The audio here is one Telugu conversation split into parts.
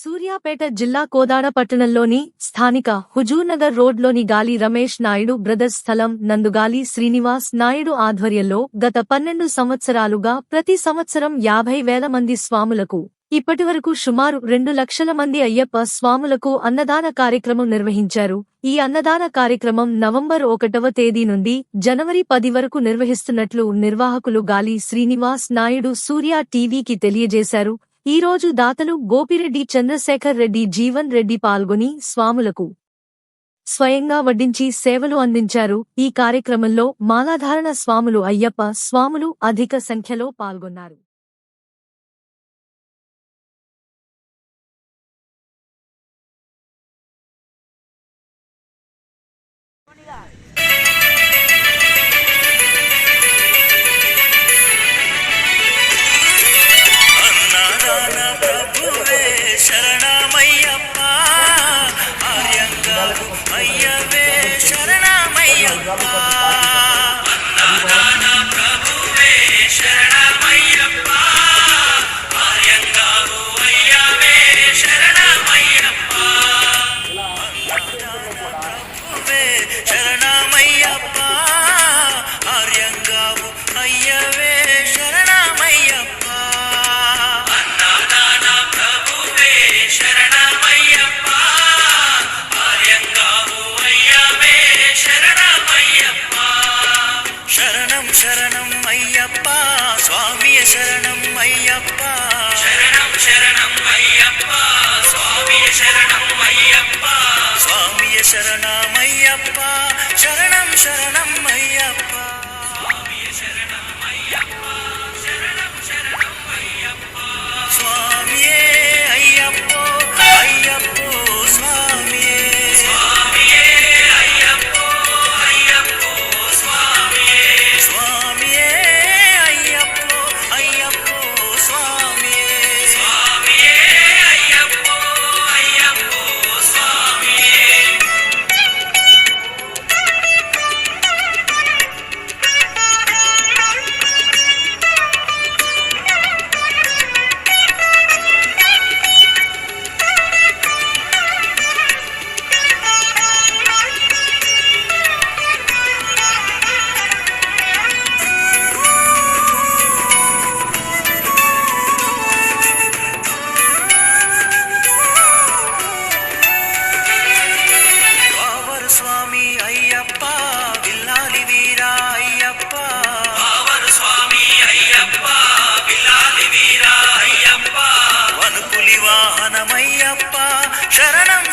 సూర్యాపేట జిల్లా కోదాడ పట్టణంలోని స్థానిక హుజూర్నగర్ రోడ్లోని గాలి రమేష్ నాయుడు బ్రదర్స్ స్థలం నందుగాలి శ్రీనివాస్ నాయుడు ఆధ్వర్యంలో గత పన్నెండు సంవత్సరాలుగా ప్రతి సంవత్సరం యాభై వేల మంది స్వాములకు ఇప్పటివరకు సుమారు రెండు లక్షల మంది అయ్యప్ప స్వాములకు అన్నదాన కార్యక్రమం నిర్వహించారు. ఈ అన్నదాన కార్యక్రమం నవంబర్ ఒకటవ తేదీ నుండి జనవరి పది వరకు నిర్వహిస్తున్నట్లు నిర్వాహకులు గాలి శ్రీనివాస్ నాయుడు సూర్య టీవీకి తెలియజేశారు. ఈ రోజు దాతలు గోపిరెడ్డి చంద్రశేఖర్ రెడ్డి జీవన్ రెడ్డి పాల్గొని స్వాములకు స్వయంగా వడ్డించి సేవలు అందించారు. ఈ కార్యక్రమంలో మాలాధారణ స్వాములు అయ్యప్ప స్వాములు అధిక సంఖ్యలో పాల్గొన్నారు. ಶರಣ శరణమయ్యప్ప శరణం శరణం అయ్యప్ప.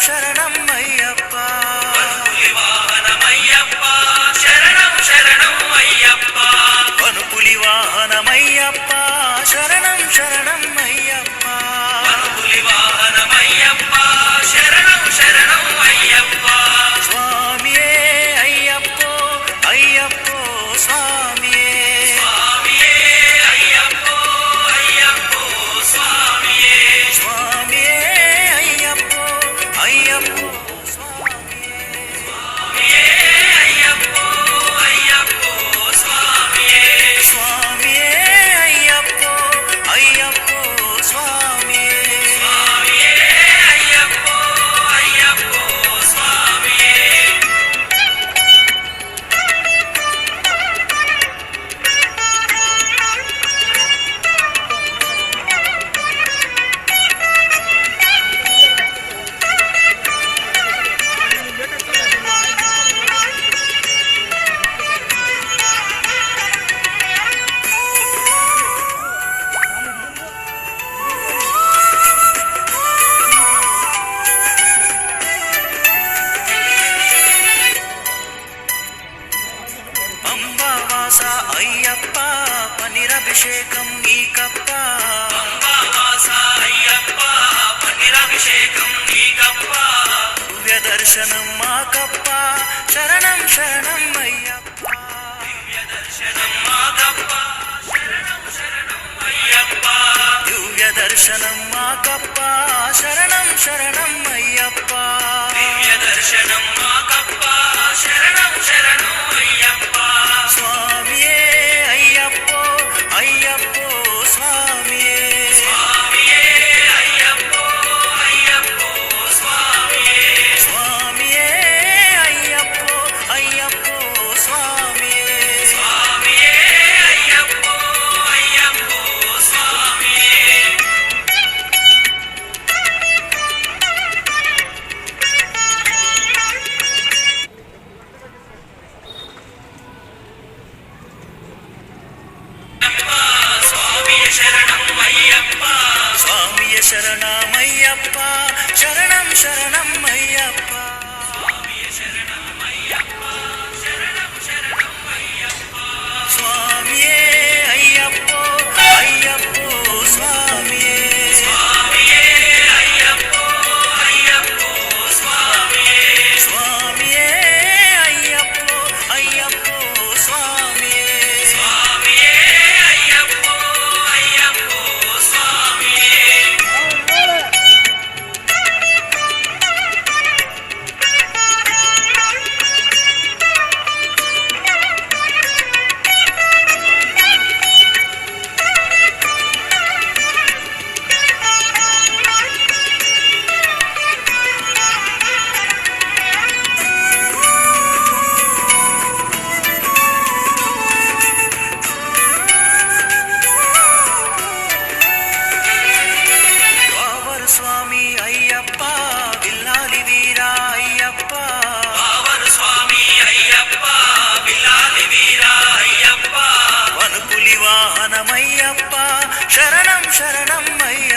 శరణం శరణం మాస అయ్యప్ప పనిరభిషేకం నీకప్ప మాస అయ్యప్ప పనిరభిషేకం నీకప్ప దివ్య దర్శనం మాకప్ప శరణం శరణం అయ్యప్ప. దివ్య దర్శనం మాకప్ప శరణం శరణం అయ్యప్ప. దివ్య దర్శనం మాకప్ప శరణం శరణం అయ్యప్ప. దివ్య దర్శనం మాకప్ప శరణం శరణం అయ్యప్ప. சுவாமியே ஐயப்போ ஐயப்போ. ശരണം ശരണം അയ്യ.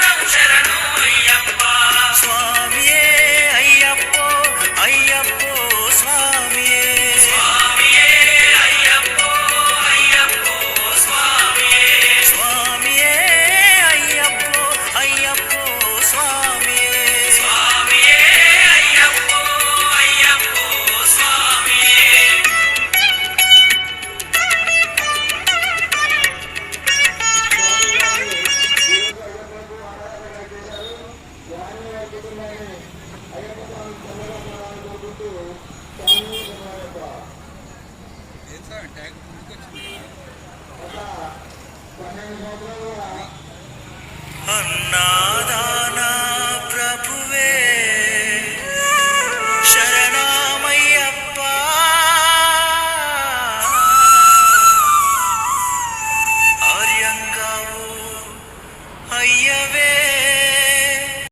அண்ணாதா.